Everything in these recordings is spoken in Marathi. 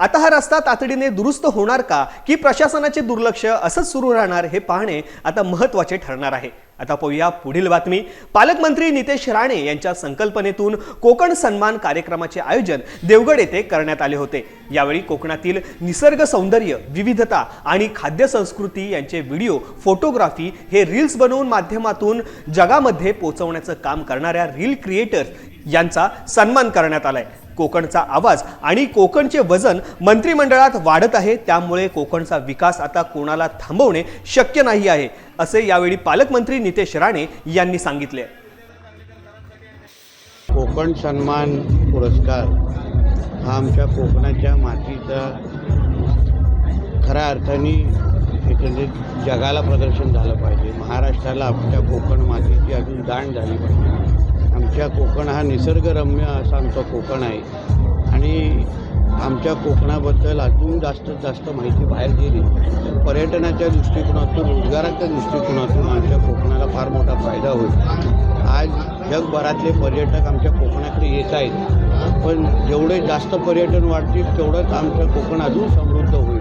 आता हा रस्ता तातडीने दुरुस्त होणार का? की प्रशासनाचे दुर्लक्ष असंच सुरू राहणार हे पाहणे आता महत्त्वाचे ठरणार आहे. आता पाहूया पुढील बातमी. पालकमंत्री नितेश राणे यांच्या संकल्पनेतून कोकण सन्मान कार्यक्रमाचे आयोजन देवगड येथे करण्यात आले होते. यावेळी कोकणातील निसर्ग सौंदर्य विविधता आणि खाद्य संस्कृती यांचे व्हिडिओ फोटोग्राफी हे रील्स बनवून माध्यमातून जगामध्ये पोहोचवण्याचं काम करणाऱ्या रील क्रिएटर्स यांचा सन्मान करण्यात आलाय. कोकणचा आवाज आणि कोकणचे वजन मंत्रिमंडळात वाढत आहे त्यामुळे कोकणचा विकास आता कोणाला थांबवणे शक्य नाही आहे असे यावेळी पालकमंत्री नितेश राणे यांनी सांगितले. कोकण सन्मान पुरस्कार हा आमच्या कोकणाच्या मातीचा खऱ्या अर्थाने एकंदरीत जगाला प्रदर्शन झालं पाहिजे. महाराष्ट्राला आमच्या कोकण मातीची अजून जाण झाली पाहिजे. आमच्या कोकण हा निसर्गरम्य असा आमचा कोकण आहे. आणि आमच्या कोकणाबद्दल अजून जास्तीत जास्त माहिती बाहेर गेली तर पर्यटनाच्या दृष्टिकोनातून रोजगाराच्या दृष्टिकोनातून आमच्या कोकणाला फार मोठा फायदा होईल. आज जगभरातले पर्यटक आमच्या कोकणाकडे येत आहेत. पण जेवढे जास्त पर्यटन वाढतील तेवढंच आमचं कोकण अजून समृद्ध होईल.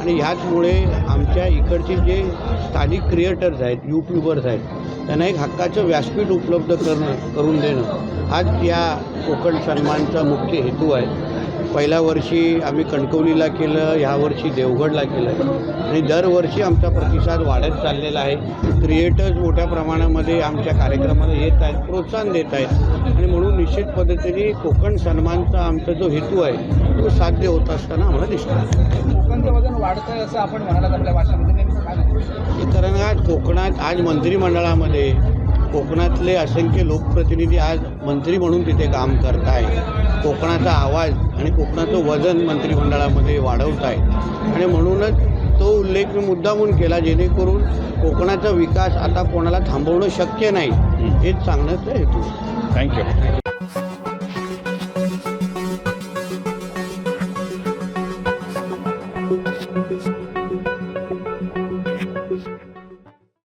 आणि ह्याचमुळे आमच्या इकडचे जे स्थानिक क्रिएटर्स आहेत यूट्यूबर्स आहेत त्यांना एक हक्काचं व्यासपीठ उपलब्ध करणं करून देणं हाच या कोकण सन्मानचा मुख्य हेतू आहे. पहिल्या वर्षी आम्ही कणकवलीला केलं ह्यावर्षी देवगडला केलं. आणि दरवर्षी आमचा प्रतिसाद वाढत चाललेला आहे. क्रिएटर्स मोठ्या प्रमाणामध्ये आमच्या कार्यक्रमाला येत आहेत प्रोत्साहन देत आहेत. आणि म्हणून निश्चित पद्धतीने कोकण सन्मानचा आमचा जो हेतू आहे तो साध्य होत असताना आम्हाला दिसतो. कोकणचं वजन वाढतं असं आपण म्हणालात आपल्या भाषेमध्ये. कोकणात आज मंत्रिमंडळामध्ये कोकणातले असंख्य लोकप्रतिनिधी आज मंत्री म्हणून तिथे काम करत आहेत कोकणाचा आवाज आणि कोकणाचं वजन मंत्रिमंडळामध्ये वाढवत आहेत आणि म्हणूनच तो उल्लेख मी मुद्दामून केला जेणेकरून कोकणाचा विकास आता कोणाला थांबवणं शक्य नाही हेच सांगण्याचा हेतू. थँक्यू